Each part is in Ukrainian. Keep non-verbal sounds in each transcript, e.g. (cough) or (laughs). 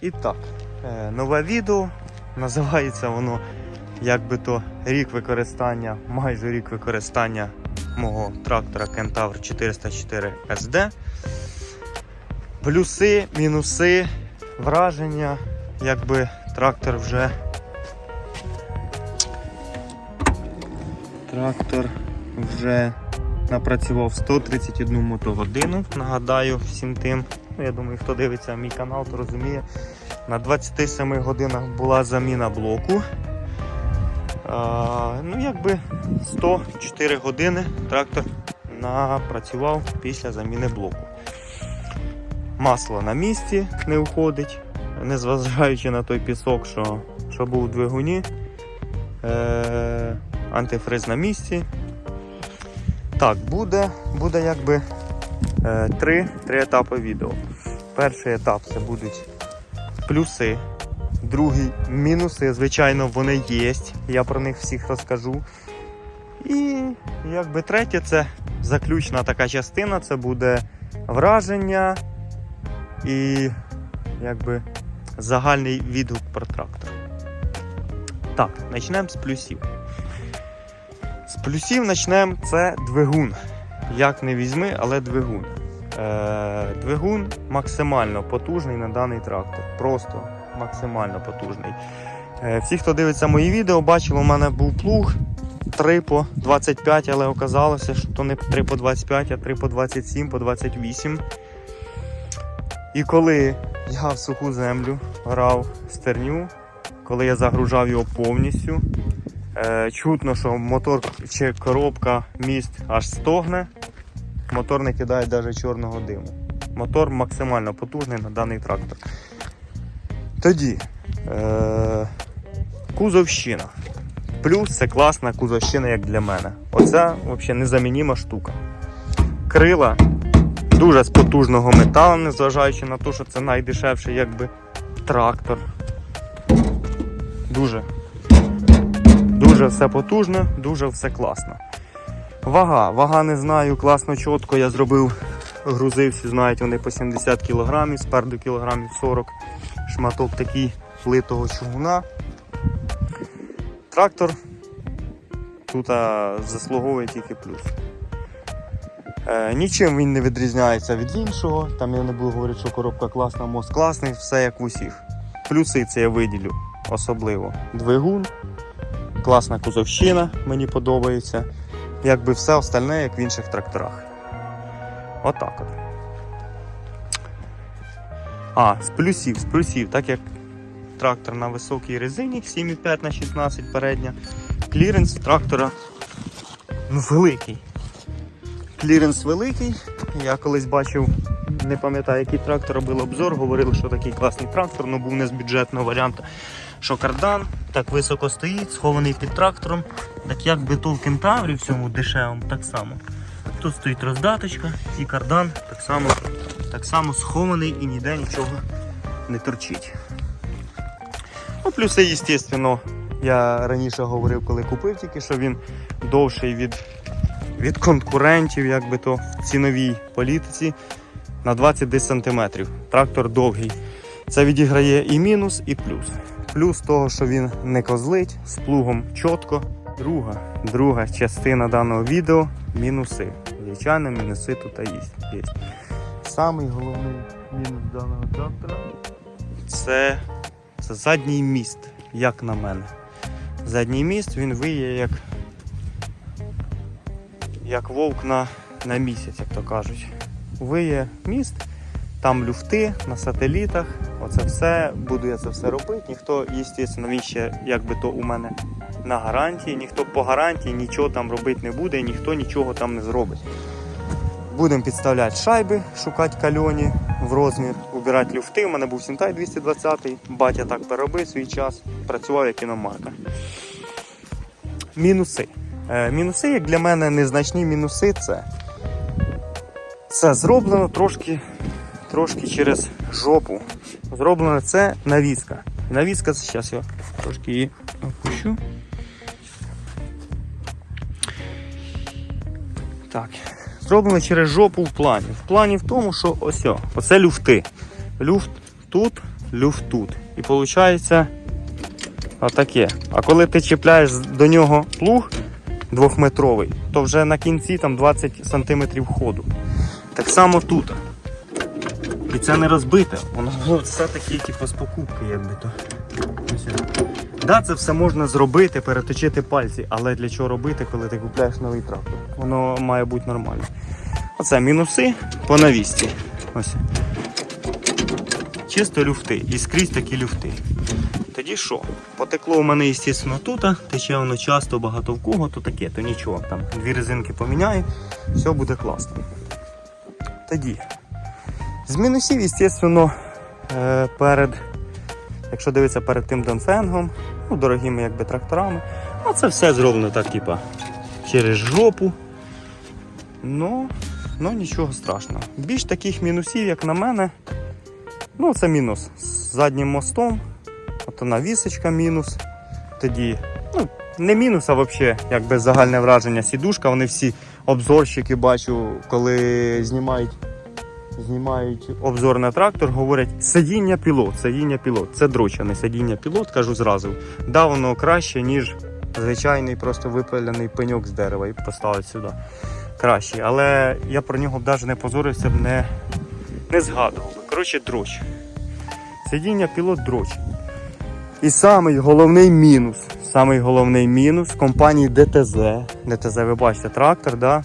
І так, е, нове відео. Називається воно як то рік використання, майже рік використання мого трактора Kentaur 404 SD. Плюси, мінуси, враження, якби трактор вже. Трактор вже напрацював 131 мотогодину. Нагадаю всім тим, ну, я думаю, хто дивиться мій канал, то розуміє. На 27 годинах була заміна блоку. А, ну, якби 104 години трактор напрацював після заміни блоку. Масло на місці не уходить, незважаючи на той пісок, що, що був у двигуні. Е, антифриз на місці. Так, буде, буде якби три, три етапи відео. Перший етап це будуть плюси, другий мінуси. Звичайно, вони є. Я про них всіх розкажу. І якби третє, це заключна така частина, це буде враження і якби загальний відгук про трактор. Так, почнемо з плюсів. З плюсів почнемо це двигун. Як не візьми, але двигун. Е, двигун максимально потужний на даний трактор. Просто максимально потужний. Е, всі, хто дивиться мої відео, бачили, у мене був плуг 3 по 25, але оказалося, що то не 3 по 25, а 3 по 27, по 28. І коли я в суху землю грав стерню, коли я загружав його повністю, Е, чутно, що мотор чи коробка міст аж стогне. Мотор не кидає навіть чорного диму. Мотор максимально потужний на даний трактор. Тоді е, кузовщина. Плюс це класна кузовщина, як для мене. Оця взагалі незамініма штука. Крила дуже з потужного металу, незважаючи на те, що це найдешевший якби трактор. Дуже Дуже все потужно, дуже все класно. Вага. Вага не знаю, класно, чітко. Я зробив, грузив, всі знають, вони по 70 кг, спереду кілограмів 40 шматок такий литого чугуна. Трактор тут заслуговує тільки плюс. Е, нічим він не відрізняється від іншого. Там я не буду говорити, що коробка класна, мост класний, все як в усіх. Плюси це я виділю особливо. Двигун, класна кузовщина, мені подобається. Якби все остальне, як в інших тракторах. Отак от. А, з плюсів, з плюсів, так як трактор на високій резині 7,5 на 16 передня, кліренс трактора ну, великий. Кліренс великий. Я колись бачив, не пам'ятаю, який трактор робив обзор, говорили, що такий класний трактор, але був не з бюджетного варіанту що кардан так високо стоїть, схований під трактором, так як би то в кентаврі в цьому дешевому, так само. Тут стоїть роздаточка і кардан так само, так само схований і ніде нічого не торчить. Ну, Плюси, звісно, я раніше говорив, коли купив тільки, що він довший від, від конкурентів, як би то в ціновій політиці на 20 см. Трактор довгий. Це відіграє і мінус, і плюс. Плюс того, що він не козлить, з плугом чітко. Друга друга частина даного відео мінуси. Звичайно, мінуси тут є. Самий головний мінус даного трактора це, це задній міст, як на мене. Задній міст він виє як, як вовк на, на місяць, як то кажуть. Виє міст. Там люфти на сателітах, оце все, буду я це все робити. Ніхто, звісно, він ще якби то у мене на гарантії, ніхто по гарантії нічого там робити не буде, ніхто нічого там не зробить. Будемо підставляти шайби, шукати кальоні в розмір, убирати люфти. У мене був Сінтай 220 батя так переробив свій час, працював як іномарка. Мінуси. Е, мінуси, як для мене, незначні мінуси це. Це зроблено трошки трошки через жопу. Зроблено це навіска. Навіска, зараз я трошки її опущу. Так. Зроблено через жопу в плані. В плані в тому, що ось, оце люфти. Люфт тут, люфт тут. І виходить отаке. А коли ти чіпляєш до нього плуг двохметровий, то вже на кінці там 20 см ходу. Так само тут. І це не розбите, воно все такі типу, з покупки, якби то. Да, це все можна зробити, переточити пальці, але для чого робити, коли ти купляєш новий трактор? Воно має бути нормально. Оце мінуси по навісті. Ось. Чисто люфти. І скрізь такі люфти. Тоді що? Потекло у мене, звісно, тут, тече воно часто, багато в кого, то таке, то нічого. Там дві резинки поміняю, все буде класно. Тоді. З мінусів, звісно, е, перед, якщо дивитися перед тим Донфенгом, ну, дорогими якби тракторами, а це все зроблено так, типа, через жопу. Ну, ну нічого страшного. Більш таких мінусів, як на мене, ну це мінус з заднім мостом, от навісочка мінус. Тоді, ну, не мінус, а взагалі, якби загальне враження сідушка. Вони всі обзорщики бачу, коли знімають знімають обзор на трактор, говорять сидіння пілот, сидіння пілот. Це дрочане сидіння пілот, кажу зразу. Да, воно краще, ніж звичайний просто випалений пеньок з дерева і поставити сюди. Краще. Але я про нього навіть не позорився б, не, не згадував. Коротше, дроч. Сидіння пілот дроч. І самий головний мінус. Самий головний мінус компанії ДТЗ. ДТЗ, ви бачите, трактор, да?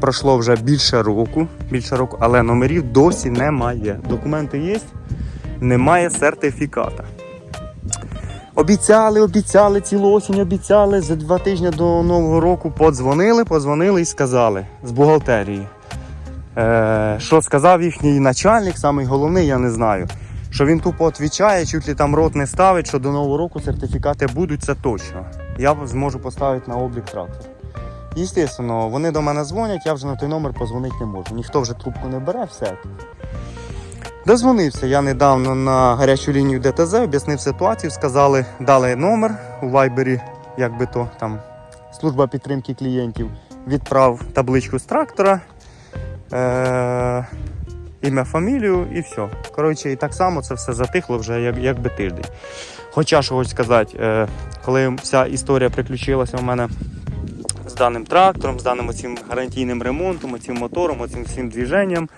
Пройшло вже більше року, більше року, але номерів досі немає. Документи є, немає сертифіката. Обіцяли, обіцяли, цілу осінь обіцяли. За два тижні до Нового року подзвонили, подзвонили і сказали з бухгалтерії. Е, що сказав їхній начальник, самий головний, я не знаю. Що він тупо відвічає, чуть ли там рот не ставить, що до Нового року сертифікати будуть, це точно. Я зможу поставити на облік трактор. Естественно, вони до мене дзвонять, я вже на той номер позвонити не можу. Ніхто вже трубку не бере, все. Дозвонився я недавно на гарячу лінію ДТЗ, об'яснив ситуацію, сказали, дали номер у вайбері, як би то там служба підтримки клієнтів, відправ табличку з трактора, е- ім'я, фамілію і все. Коротше, і так само це все затихло вже як, якби тиждень. Хоча що хочу сказати, е- коли вся історія приключилася у мене з даним трактором, з даним оцим гарантійним ремонтом, оцим мотором, оцим всім движенням.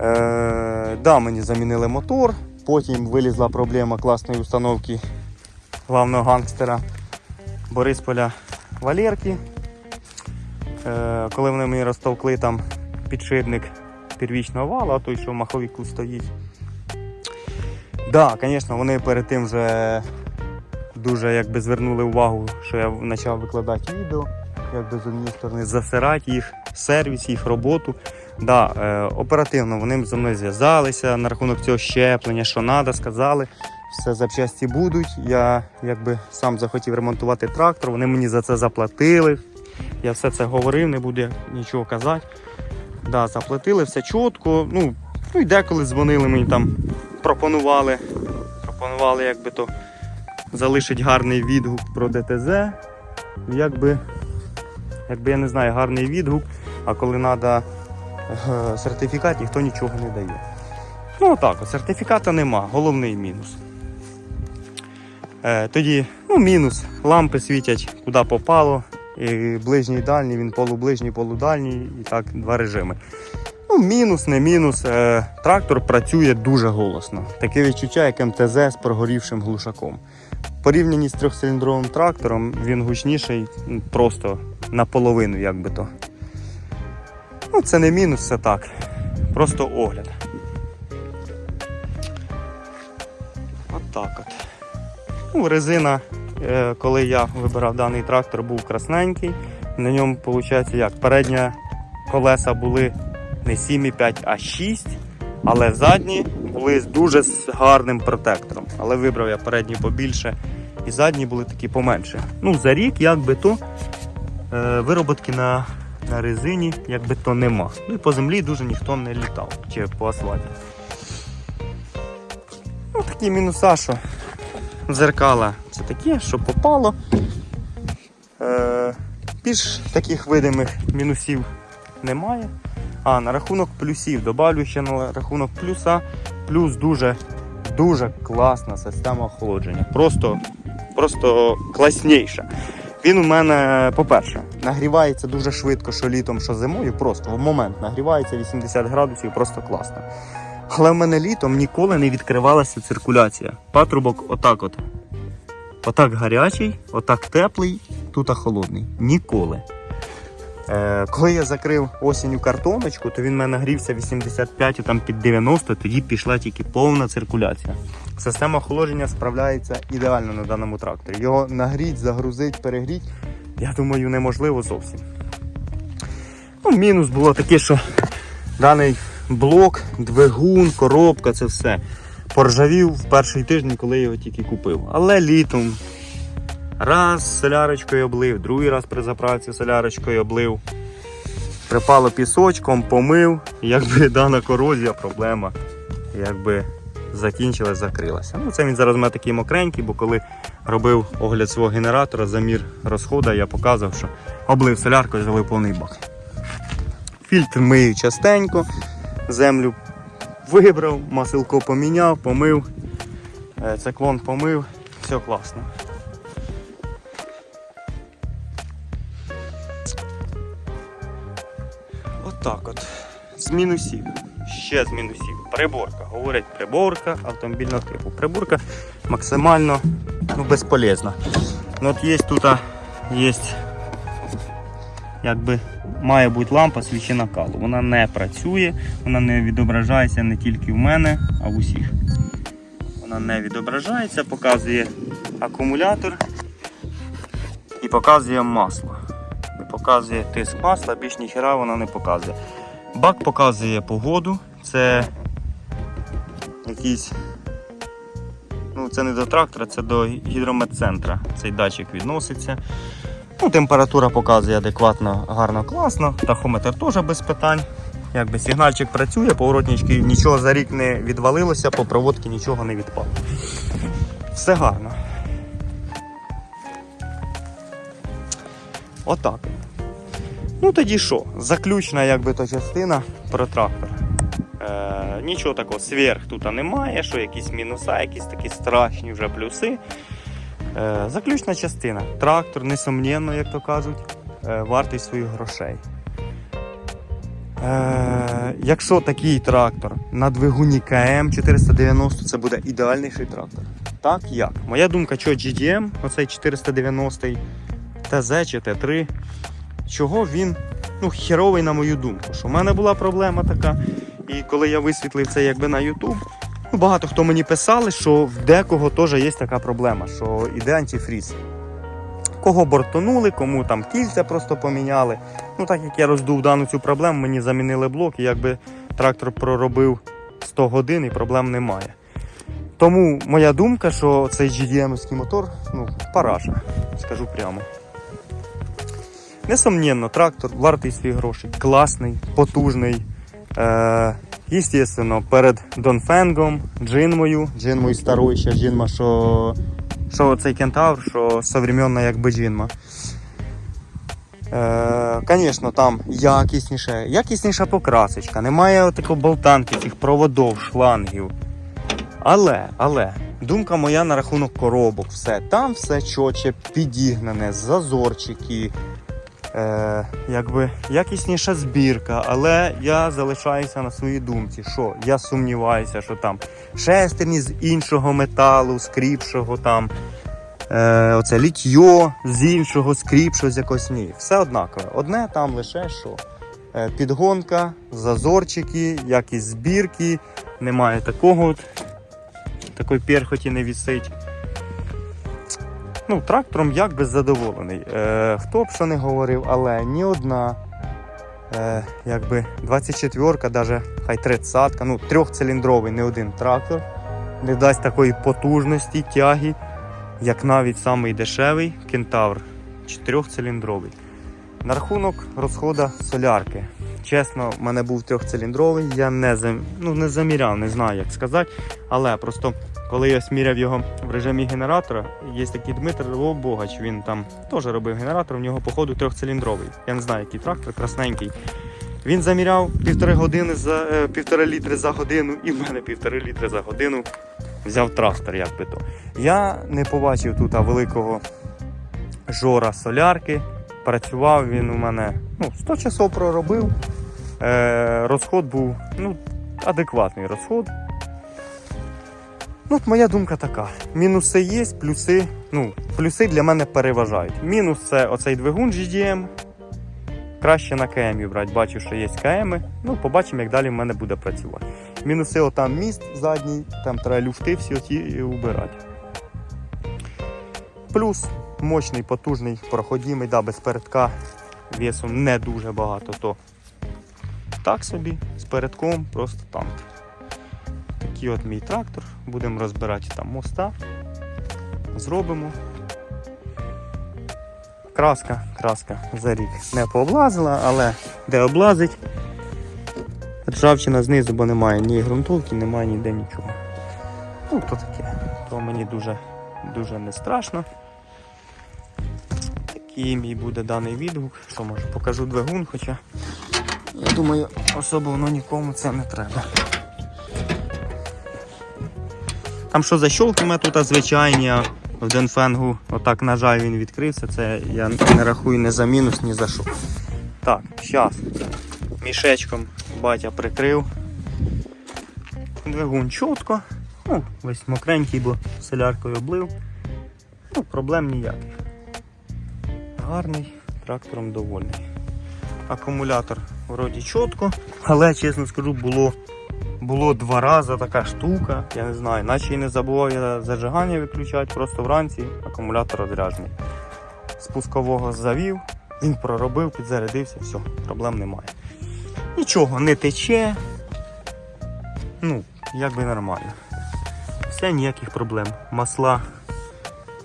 Е, да, мені замінили мотор, потім вилізла проблема класної установки главного гангстера Борисполя Валерки. Е, коли вони мені розтовкли там підшипник первічного вала, той, що в маховіку стоїть. Да, звісно, вони перед тим вже дуже якби звернули увагу, що я почав викладати відео, якби з однієї сторони засирати їх, сервіс, їх роботу. Да, е, оперативно вони зі мною зв'язалися на рахунок цього щеплення, що треба, сказали. Все запчасті будуть. Я якби сам захотів ремонтувати трактор, вони мені за це заплатили. Я все це говорив, не буду нічого казати. Да, заплатили все чітко. Ну, ну і деколи дзвонили мені там, пропонували, пропонували якби то залишить гарний відгук про ДТЗ. Якби, якби я не знаю, гарний відгук, а коли треба сертифікат, ніхто нічого не дає. Ну отак, от, сертифіката нема, головний мінус. Е, тоді, ну, мінус, лампи світять куди попало. І ближній дальній, він полуближній, полудальній, і так два режими. Ну, мінус, не мінус. Е, трактор працює дуже голосно. Таке відчуття, як МТЗ з прогорівшим глушаком. Порівнянні з трьохциліндровим трактором він гучніший просто наполовину, як би то. Ну, це не мінус, це так. Просто огляд. От так от. Ну, резина, е, коли я вибирав даний трактор, був красненький. На ньому, виходить, як передні колеса були не 7,5, а 6, але задні були дуже з гарним протектором. Але вибрав я передні побільше і задні були такі поменше. Ну, за рік, як би то, е, вироботки на, на резині, як би то нема. Ну і по землі дуже ніхто не літав чи по асфальті. Ну, такі мінуса, що зеркала це таке, що попало. Е, більш таких видимих мінусів немає. А на рахунок плюсів, добавлю ще на рахунок плюса. Плюс дуже дуже класна система охолодження. Просто, просто класніша. Він у мене, по-перше, нагрівається дуже швидко, що літом, що зимою. Просто в момент нагрівається 80 градусів, просто класно. Але в мене літом ніколи не відкривалася циркуляція. Патрубок отак от. Отак гарячий, отак теплий, тут холодний. Ніколи. Е, коли я закрив осінню картоночку, то він в мене грівся 85 там під 90, тоді пішла тільки повна циркуляція. Система охолодження справляється ідеально на даному тракторі. Його нагріть, загрузить, перегріть, я думаю, неможливо зовсім. Ну, мінус було таке, що даний блок, двигун, коробка це все поржавів в перший тиждень, коли я його тільки купив. Але літом раз солярочкою облив, другий раз при заправці солярочкою облив. Припало пісочком, помив, якби (laughs) дана корозія, проблема якби закінчилась, закрилася. Ну, це він зараз у такий мокренький, бо коли робив огляд свого генератора, замір розходу, я показував, що облив соляркою, залив повний бак. Фільтр мию частенько, землю вибрав, масилко поміняв, помив, е, циклон помив, все класно. Отак от. З мінусів. Ще з мінусів. Приборка. Говорять, приборка автомобільного типу. Приборка максимально ну, безполезна. Ну, от є тут є, якби має бути лампа свічі накалу. Вона не працює, вона не відображається не тільки в мене, а в усіх. Вона не відображається, показує акумулятор і показує масло. Показує тиск масла, більш ніхера вона не показує. Бак показує погоду, це якийсь. Ну, це не до трактора, це до гідрометцентра. Цей датчик відноситься. Ну, температура показує адекватно, гарно, класно. Тахометр теж без питань. Якби сигнальчик працює, поворотнички нічого за рік не відвалилося, по проводці нічого не відпало. Все гарно. Отак. Ну тоді що? Заключна якби то частина про трактор. Е, нічого такого сверх тут немає, що якісь мінуса, якісь такі страшні вже плюси. Е, заключна частина. Трактор, несумненно, як то кажуть, е, вартий своїх грошей. Е, якщо такий трактор на двигуні КМ 490, це буде ідеальніший трактор. Так як? Моя думка, що GDM, оцей 490 ТЗ чи Т3, чого він ну, херовий, на мою думку. Що в мене була проблема така. І коли я висвітлив це якби на YouTube, ну, багато хто мені писали, що в декого теж є така проблема, що іде антифріз. Кого бортонули, кому там кільця просто поміняли. Ну так як я роздув дану цю проблему, мені замінили блок, і якби трактор проробив 100 годин і проблем немає. Тому моя думка, що цей GDM-ський мотор, ну, параша, скажу прямо. Несомненно, трактор вартий свій грошей, класний, потужний. Е, Естественно, перед Донфенгом, Джинмою, Джинмою старою, ще Джинма, що, що цей кентавр, що современна якби Джинма. Е, Звісно, там якісніше, якісніша покрасочка, немає такого болтанки, цих проводов, шлангів. Але, але, думка моя на рахунок коробок, все. Там все чоче, підігнане, зазорчики, е, якби якісніша збірка, але я залишаюся на своїй думці, що я сумніваюся, що там шестерні з іншого металу, скріпшого там. Е, оце літьо з іншого, скріпшого з якось ні. Все однакове. Одне там лише що. Е, підгонка, зазорчики, якість збірки. Немає такого от, такої перхоті не вісить. Ну, трактором як би задоволений. Е, хто б що не говорив, але ні одна е, якби 24-ка, навіть хай 30-ка, ну трьохциліндровий не один трактор не дасть такої потужності, тяги, як навіть самий дешевий кентавр чотирьохциліндровий. На рахунок розходу солярки. Чесно, в мене був трьохциліндровий, я не, зам... ну, не заміряв, не знаю як сказати. Але просто коли я сміряв його в режимі генератора, є такий Дмитро Богач, він там теж робив генератор, в нього, походу, трьохциліндровий. Я не знаю, який трактор, красненький. Він заміряв півтори години за е, півтори літри за годину, і в мене півтори літри за годину взяв трактор, як би то. Я не побачив тут великого жора солярки. Працював він у мене ну, 100 часов проробив. Е, розход був ну, адекватний розход. Ну, от моя думка така. Мінуси є, плюси. Ну, плюси для мене переважають. Мінус це оцей двигун GDM. Краще на КМі брати. Бачу, що є КМи. Ну, побачимо, як далі в мене буде працювати. Мінуси отам міст задній, там треба люфти всі оті убирати. Плюс мощний, потужний, проходимий, да, без передка весом не дуже багато, то так собі, з передком, просто танк. Такий от мій трактор. Будемо розбирати там моста. Зробимо. Краска, краска за рік не пооблазила, але де облазить. Ржавчина знизу, бо немає ні ґрунтовки, немає ніде нічого. Ну, то таке. То мені дуже, дуже не страшно. Такий мій буде даний відгук. Що може покажу двигун, хоча я думаю, особо воно нікому це не треба. Там що защолки у мене тут звичайні, в Денфенгу, отак, на жаль, він відкрився. Це я не рахую ні за мінус, ні за що. Так, зараз. Мішечком батя прикрив. Двигун чітко. Ну, весь мокренький, бо соляркою облив. Ну, проблем ніяких. Гарний, трактором довольний. Акумулятор вроді чітко, але чесно скажу, було було два рази така штука, я не знаю, наче і не забував я зажигання виключати, просто вранці акумулятор розряджений. Спускового завів, він проробив, підзарядився, все, проблем немає. Нічого не тече. Ну, як би нормально. Все, ніяких проблем. Масла,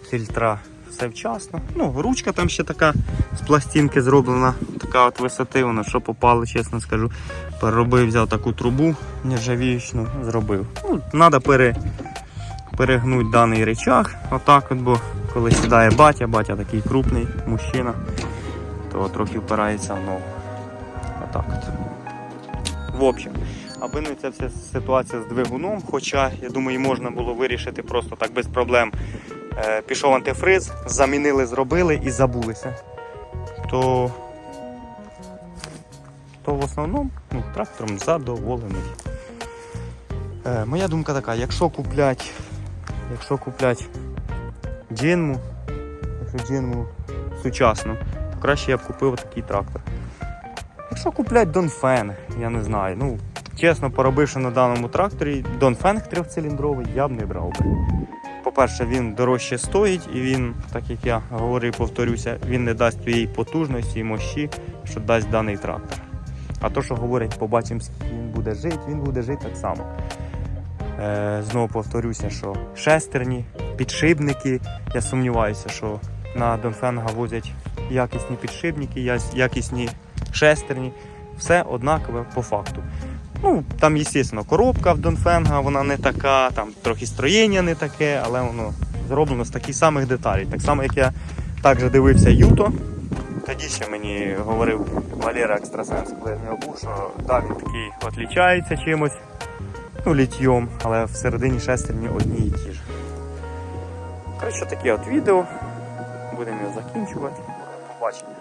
фільтра, все вчасно. Ну, ручка там ще така з пластинки зроблена, така от висоти, вона що попало, чесно скажу. Переробив, взяв таку трубу нержавіючну, зробив. Ну, Треба пере, перегнути даний речах, отак от, бо коли сідає батя, батя такий крупний мужчина, то трохи впирається в ногу. Отак от. В общем, аби не ця вся ситуація з двигуном, хоча, я думаю, можна було вирішити просто так без проблем. Е, пішов антифриз, замінили, зробили і забулися. То, то в основному ну, трактором задоволений. Е, моя думка така, якщо куплять, якщо куплять джинму, якщо джинму сучасну, то краще я б купив такий трактор. Якщо куплять Донфен, я не знаю. Ну, чесно, поробивши на даному тракторі, Донфенг трьохциліндровий я б не брав би. По-перше, він дорожче стоїть і він, так як я говорив, повторюся, він не дасть тієї потужності і мощі, що дасть даний трактор. А то, що говорять, побачимо, скільки він буде жити, він буде жити так само. Е, знову повторюся, що шестерні, підшипники. Я сумніваюся, що на Донфенга возять якісні підшипники, якісні шестерні. Все однакове по факту. Ну, там, звісно, коробка в Донфенга, вона не така, там трохи строєння не таке, але воно зроблено з таких самих деталей. Так само, як я також дивився Юто. Тоді ще мені говорив Валера Екстрасенс, коли я в нього був, що да, він такий відлічається чимось, ну, літьйом, але всередині шестерні одні і ті ж. Коротше, таке от відео. Будемо його закінчувати. Побачення.